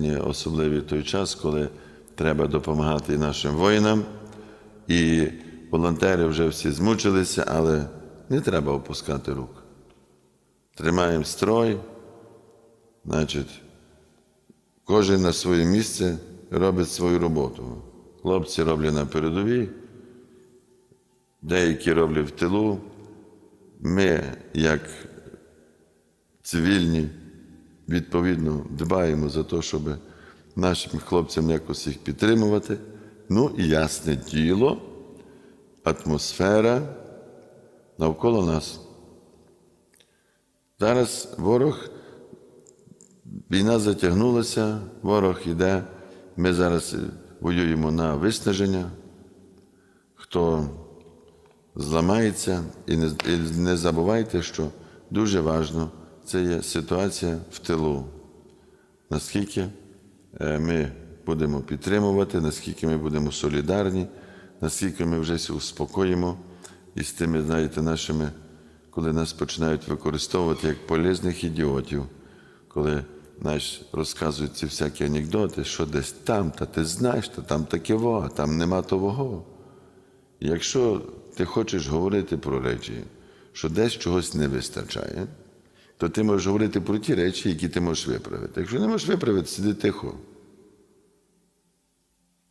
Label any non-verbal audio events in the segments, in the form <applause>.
сьогодні особливий той час, коли треба допомагати нашим воїнам. І волонтери вже всі змучилися, але не треба опускати рук. Тримаємо строй, значить, кожен на своє місце робить свою роботу. Хлопці роблять на передовій, деякі роблять в тилу. Ми, як цивільні, відповідно дбаємо за те, щоб нашим хлопцям якось їх підтримувати. Ну і ясне діло, атмосфера навколо нас. Зараз ворог, війна затягнулася, ворог йде. Ми зараз воюємо на виснаження. Хто зламається, і не, і не забувайте, що дуже важливо, це є ситуація в тилу. Наскільки е, ми будемо підтримувати, наскільки ми будемо солідарні, наскільки ми вже успокоїмо із тими, знаєте, нашими, коли нас починають використовувати як полезних ідіотів, коли знаєш, розказують ці всякі анекдоти, що десь там, та ти знаєш, та там таке во, там нема того. Якщо ти хочеш говорити про речі, що десь чогось не вистачає, то ти можеш говорити про ті речі, які ти можеш виправити. Якщо не можеш виправити, сиди тихо.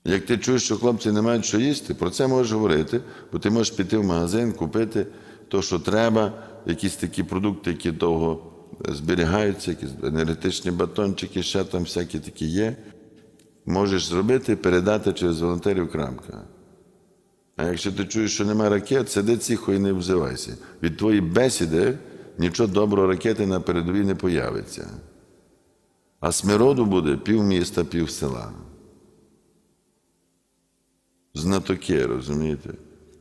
Як ти чуєш, що хлопці не мають що їсти, про це можеш говорити, бо ти можеш піти в магазин, купити то, що треба, якісь такі продукти, які довго зберігаються, якісь енергетичні батончики, ще там всякі такі є. Можеш зробити, передати через волонтерів крамка. А якщо ти чуєш, що немає ракет, сиди тихо і не взивайся. Від твоєї бесіди нічого доброго ракети на передовій не появиться. А смироду буде пів міста, пів села. Знатоки, розумієте?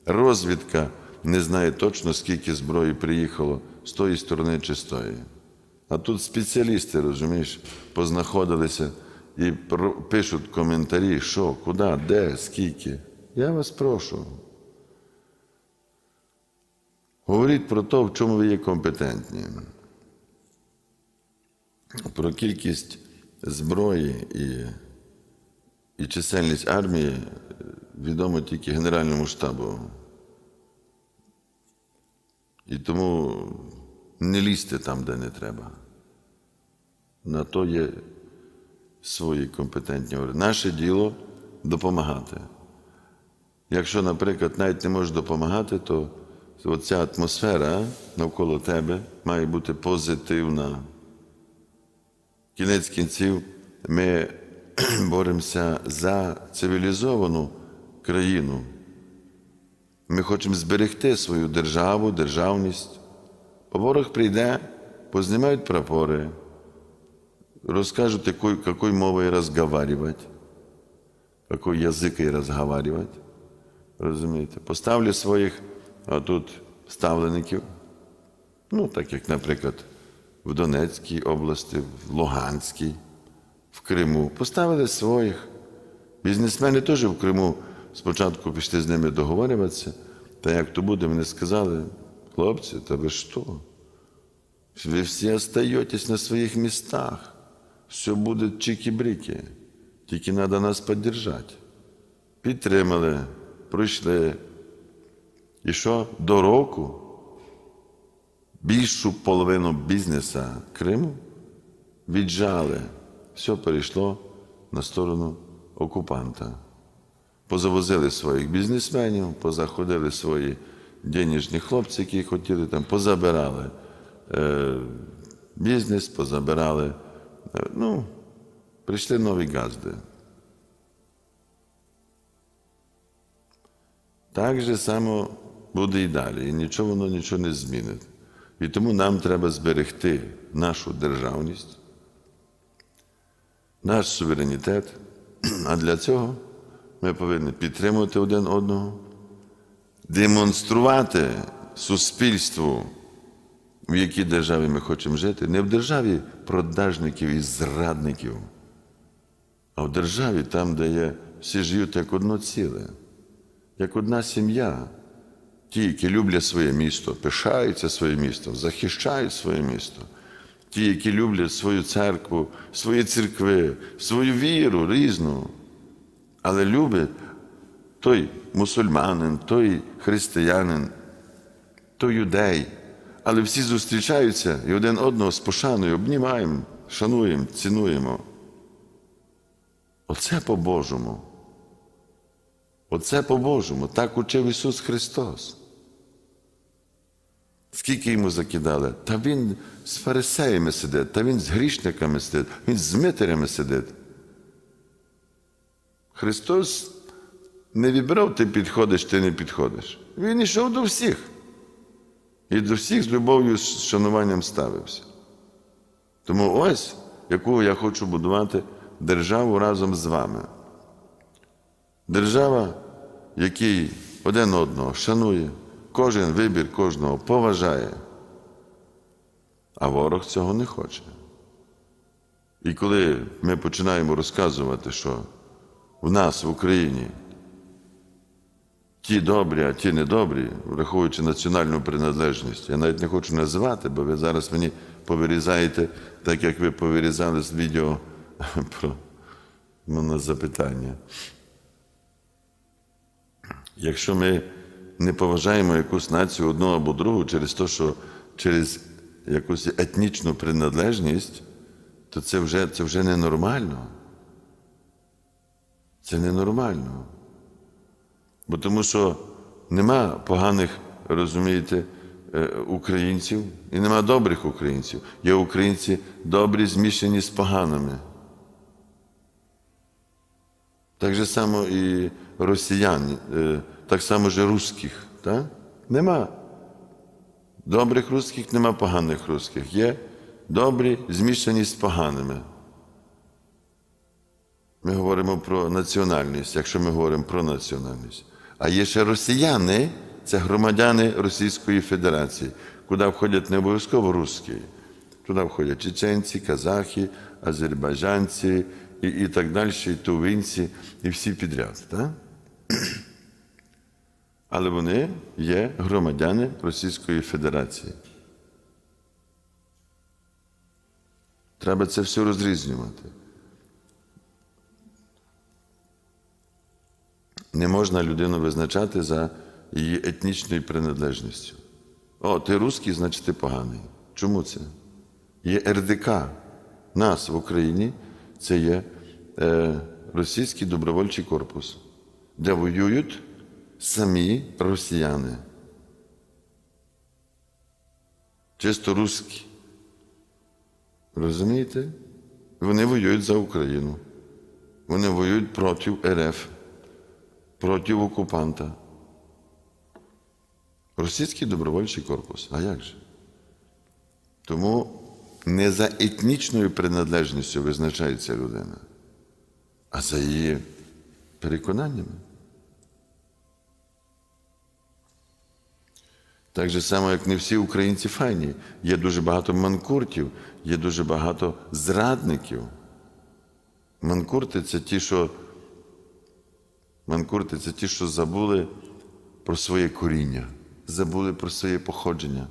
Розвідка не знає точно, скільки зброї приїхало з тої сторони чи з тої. А тут спеціалісти, розумієш, познаходилися і пишуть коментарі, що, куди, де, скільки. Я вас прошу. Говоріть про те, в чому ви є компетентні. Про кількість зброї і, і чисельність армії відомо тільки Генеральному штабу. І тому не лізьте там, де не треба. На то є свої компетентні органи. Наше діло допомагати. Якщо, наприклад, навіть не можеш допомагати, то оця атмосфера навколо тебе має бути позитивна. Кінець кінців ми <clears throat> боремося за цивілізовану країну. Ми хочемо зберегти свою державу, державність. Бо ворог прийде, познімають прапори, розкажуть, якою, якою мовою розговаривати, який язик розговаривати. Розумієте? Поставлю своїх а тут ставлеників, ну, так як, наприклад, в Донецькій області, в Луганській, в Криму. Поставили своїх. Бізнесмени теж в Криму спочатку пішли з ними договорюватися, та як то буде, вони сказали, хлопці, та ви що? Ви всі остаєтесь на своїх містах. Все буде чики-брики. Тільки треба нас підтримати. Підтримали, пройшли. І що до року більшу половину бізнесу Криму віджали. Все перейшло на сторону окупанта. Позавозили своїх бізнесменів, позаходили свої денежні хлопці, які хотіли там, позабирали е, бізнес, позабирали. Е, ну, прийшли нові газди. Так же само буде і далі, і нічого воно нічого не змінить. І тому нам треба зберегти нашу державність, наш суверенітет. А для цього ми повинні підтримувати один одного, демонструвати суспільству, в якій державі ми хочемо жити, не в державі продажників і зрадників, а в державі там, де є, всі живуть як одно ціле як одна сім'я. Ті, які люблять своє місто, пишаються своїм містом, захищають своє місто, ті, які люблять свою церкву, свої церкви, свою віру різну, але любить той мусульманин, той християнин, той юдей. Але всі зустрічаються і один одного з пошаною обнімаємо, шануємо, цінуємо. Оце по-божому. Оце по-божому. Так учив Ісус Христос. Скільки йому закидали? Та він з фарисеями сидить, та він з грішниками сидить, він з митарями сидить. Христос не вибрав, ти підходиш, ти не підходиш. Він йшов до всіх. І до всіх з любов'ю, з шануванням ставився. Тому ось, яку я хочу будувати державу разом з вами. Держава, який один одного шанує, кожен вибір кожного поважає, а ворог цього не хоче. І коли ми починаємо розказувати, що в нас в Україні ті добрі, а ті недобрі, враховуючи національну приналежність, я навіть не хочу називати, бо ви зараз мені повирізаєте, так як ви повирізали з відео <laughs> про мене запитання. Якщо ми не поважаємо якусь націю одну або другу через те, що через якусь етнічну приналежність, то це вже, це вже ненормально. Це ненормально. Бо тому що нема поганих, розумієте, е, українців і нема добрих українців. Є українці добрі, змішані з поганими. Так же само і росіян, е, так само ж русських. Так? Нема. Добрих русських, нема поганих русських. Є добрі, змішані з поганими. Ми говоримо про національність, якщо ми говоримо про національність. А є ще росіяни, це громадяни Російської Федерації, куди входять не обов'язково русські. Туди входять чеченці, казахи, азербайджанці і, і так далі, і тувинці, і всі підряд. Так? Але вони є громадяни Російської Федерації. Треба це все розрізнювати. Не можна людину визначати за її етнічною приналежністю. О, ти русський, значить ти поганий. Чому це? Є РДК. Нас в Україні це є е, Російський добровольчий корпус, де воюють самі росіяни. Чисто русські. Розумієте? Вони воюють за Україну. Вони воюють проти РФ проти окупанта. Російський добровольчий корпус. А як же? Тому не за етнічною приналежністю визначається людина, а за її переконаннями. Так же само, як не всі українці файні. Є дуже багато манкуртів, є дуже багато зрадників. Манкурти це ті, що Манкурти це ті, що забули про своє коріння, забули про своє походження.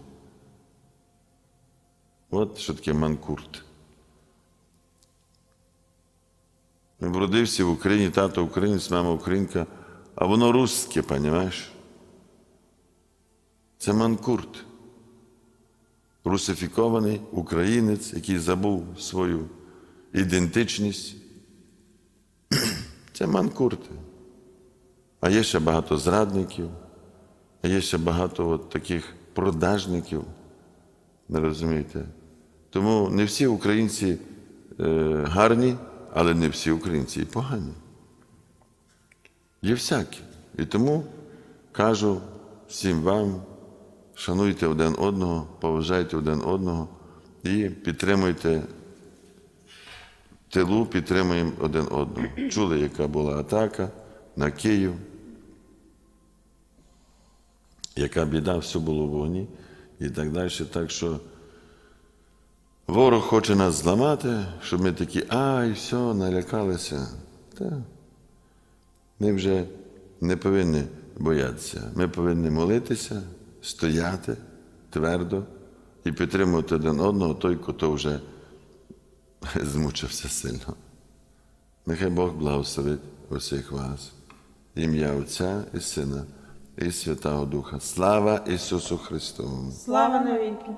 От що таке манкурт. Вродився в Україні, тато українець, мама українка, а воно русське, понімаєш? Це манкурт. Русифікований українець, який забув свою ідентичність. Це манкурти. А є ще багато зрадників, а є ще багато от таких продажників. Не розумієте? Тому не всі українці е, гарні, але не всі українці і погані. Є всякі. І тому кажу всім вам, шануйте один одного, поважайте один одного і підтримуйте тилу, підтримуємо один одного. Чули, яка була атака на Київ. Яка біда, все було в вогні і так далі. Так що ворог хоче нас зламати, щоб ми такі, ай, все, налякалися. Та ми вже не повинні боятися. Ми повинні молитися, стояти твердо і підтримувати один одного, той, хто вже <laughs> змучився сильно. Нехай Бог благословить усіх вас. Ім'я Отця і Сина і Святого Духа. Слава Ісусу Христу! Слава навіки.